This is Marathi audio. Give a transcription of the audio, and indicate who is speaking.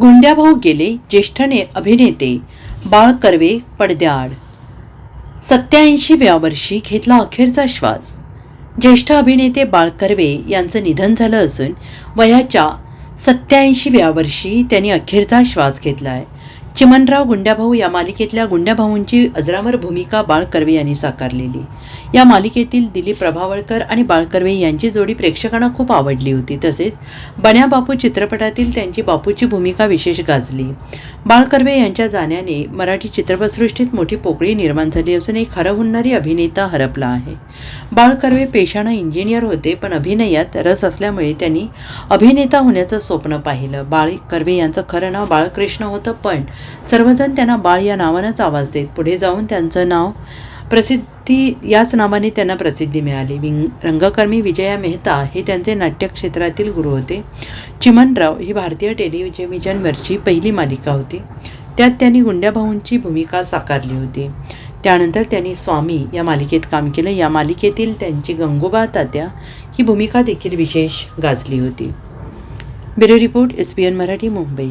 Speaker 1: गुंड्याभाऊ गेले ज्येष्ठ ने अभिनेते बाळ कर्वे पडद्याआड. सत्याऐंशीव्या वर्षी घेतला अखेरचा श्वास. ज्येष्ठ अभिनेते बाळ कर्वे यांचं निधन झालं असून वयाच्या सत्याऐंशीव्या वर्षी त्यांनी अखेरचा श्वास घेतला आहे चिमणराव गुंड्याभाऊ या मालिकेतल्या गुंड्याभाऊंची अजरामर भूमिका बाळ कर्वे यांनी साकारलेली. या मालिकेतील दिलीप प्रभावळकर आणि बाळ कर्वे यांची जोडी प्रेक्षकांना खूप आवडली होती. तसेच बन्या बापू चित्रपटातील त्यांची बापूची भूमिका विशेष गाजली. बाळ कर्वे यांच्या जाण्याने मराठी चित्रपटसृष्टीत मोठी पोकळी निर्माण झाली असून एक हरहुन्नरी अभिनेता हरपला आहे. बाळ कर्वे पेशानं इंजिनियर होते पण अभिनयात रस असल्यामुळे त्यांनी अभिनेता होण्याचं स्वप्न पाहिलं. बाळ कर्वे यांचं खरं नाव बाळकृष्ण होतं पण सर्वजण त्यांना बाळ या नावानंच आवाज देत. पुढे जाऊन त्यांचं नाव प्रसिद्धी याच नावाने त्यांना प्रसिद्धी मिळाली. विंग रंगकर्मी विजया मेहता हे त्यांचे नाट्यक्षेत्रातील गुरु होते. चिमनराव ही भारतीय टेलिव्हिजनवरची पहिली मालिका होती. त्यात त्यांनी गुंड्याभाऊंची भूमिका साकारली होती. त्यानंतर त्यांनी स्वामी या मालिकेत काम केलं. या मालिकेतील त्यांची गंगोबा तात्या ही भूमिका देखील विशेष गाजली होती. Bureau report S P N Marathi Mumbai.